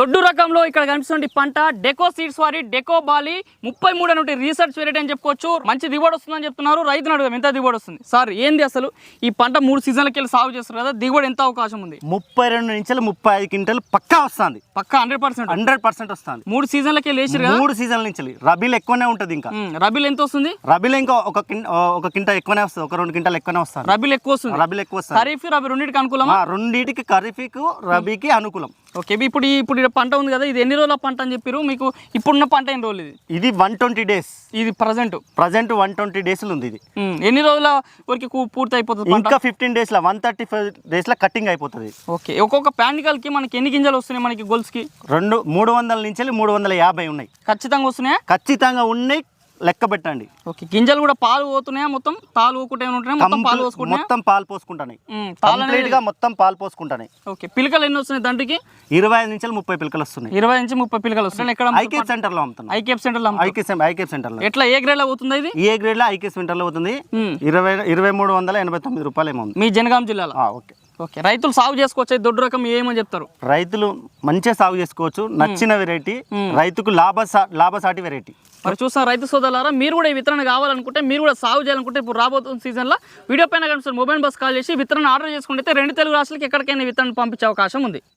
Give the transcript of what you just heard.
దొడ్డు రకంలో ఇక్కడ కనిపిస్తుంది పంట. డెకో సీడ్స్ వారి డెకో బాలి. ముప్పై మూడు నుండి రీసెర్చ్ వెరైటీ అని చెప్పుకోవచ్చు. మంచి దిగుబడి వస్తుందని చెప్తున్నారు. రైతులు అడుగు ఎంత దిగుబడి వస్తుంది? సార్ ఏంది అసలు? ఈ పంట మూడు సీజన్లకి వెళ్ళి సాగు చేస్తారు కదా దిగుబడి ఎంత అవకాశం ఉంది? ముప్పై రెండు నుంచి ముప్పై ఐదు క్వింటల్ పక్కా వస్తుంది. పక్క హండ్రెడ్ పర్సెంట్ హండ్రెడ్ పర్సెంట్ వస్తుంది. మూడు సీజన్లకి వెళ్ళి వేసారు కదా? మూడు సీజన్ల నుంచి రబీలు ఎక్కువనే ఉంటుంది ఇంకా. రబీలు ఎంత వస్తుంది? రబీలో ఇంకా ఒక ఒక కింట ఎక్కువనే వస్తుంది. ఒక రెండు క్వింటాలు ఎక్కువనే వస్తుంది. రబీలు ఎక్కువ వస్తుంది. రబీలు ఎక్కువ వస్తుంది ఖరీఫ్ రబీ రెండింటికి అనుకూలమా? ఆ, రెండింటికి ఖరీఫీకు రబీకి అనుకూలం. ఓకే ఇప్పుడు ఇప్పుడు పంట ఉంది కదా ఇది ఎన్ని రోజుల పంట అని చెప్పారు మీకు ఇప్పుడున్న పంట ఎన్ని రోజులు ఇది? ఇది వన్ ట్వంటీ డేస్. ఇది ప్రజెంట్? ప్రజెంట్ వన్ ట్వంటీ డేస్లు ఉంది ఇది. ఎన్ని రోజుల వరకు పూర్తి అయిపోతుంది ఇంకా ఫిఫ్టీన్ డేస్లో వన్ థర్టీ ఫైవ్ డేస్లో కటింగ్ అయిపోతుంది. ఓకే ఒక్కొక్క ప్యానికల్కి మనకి ఎన్ని గింజలు వస్తున్నాయి మనకి గొలుసుకి రెండు మూడు వందల నుంచి మూడు వందల యాభై ఉన్నాయి. ఖచ్చితంగా వస్తున్నాయా? ఖచ్చితంగా ఉన్నాయి లెక్క పెట్టండి. ఓకే గింజలు కూడా పాలు పోతున్నాయా మొత్తం? పాలు పోకుంటే మొత్తం పాలు పోసుకుంటున్నాయా? మొత్తం పాలు పోసుకుంటాయి కంప్లీట్గా మొత్తం పాలు పోసుకుంటాయి ఓకే పిలకలు ఎన్ని వస్తున్నాయి దంటికి ఇరవై ఐదు నుంచి ముప్పై పిలకలు వస్తున్నాయి. ఇరవై నుంచి ముప్పై పిలకలు వస్తున్నాయి. ఎక్కడ ఐకే సెంటర్లో అమ్ముతున్నాం. ఐకేప్ సెంటర్లో అమ్ముతారు. ఐకే ఐకే సెంటర్లో ఎట్లా ఏ గ్రేడ్ అవుతుంది ఇది? ఏ గ్రేడ్లో ఐకే సెంటర్లో అవుతుంది. ఇరవై ఇరవై మూడు వందల ఎనభై తొమ్మిది రూపాయలు ఏమో మీ జనగాం జిల్లాలో? ఓకే. ఓకే రైతులు సాగు చేసుకోవచ్చు? దొడ్డు రకం ఏమని చెప్తారు? రైతులు మంచిగా సాగు చేసుకోవచ్చు. నచ్చిన వెరైటీ రైతుకు లాభ లాభసాటి వెరైటీ మరి చూస్తున్న రైతు సోదరులారా మీరు కూడా ఈ విత్తనం కావాలనుకుంటే మీరు కూడా సాగు చేయాలనుకుంటే ఇప్పుడు రాబోతున్న సీజన్లో వీడియో పైన కనిపిస్తున్న మొబైల్ బస్ కాల్ చేసి విత్తనం ఆర్డర్ చేసుకుంటే రెండు తెలుగు రాష్ట్రాలకి ఎక్కడికైనా విత్తనం పంపించే అవకాశం ఉంది.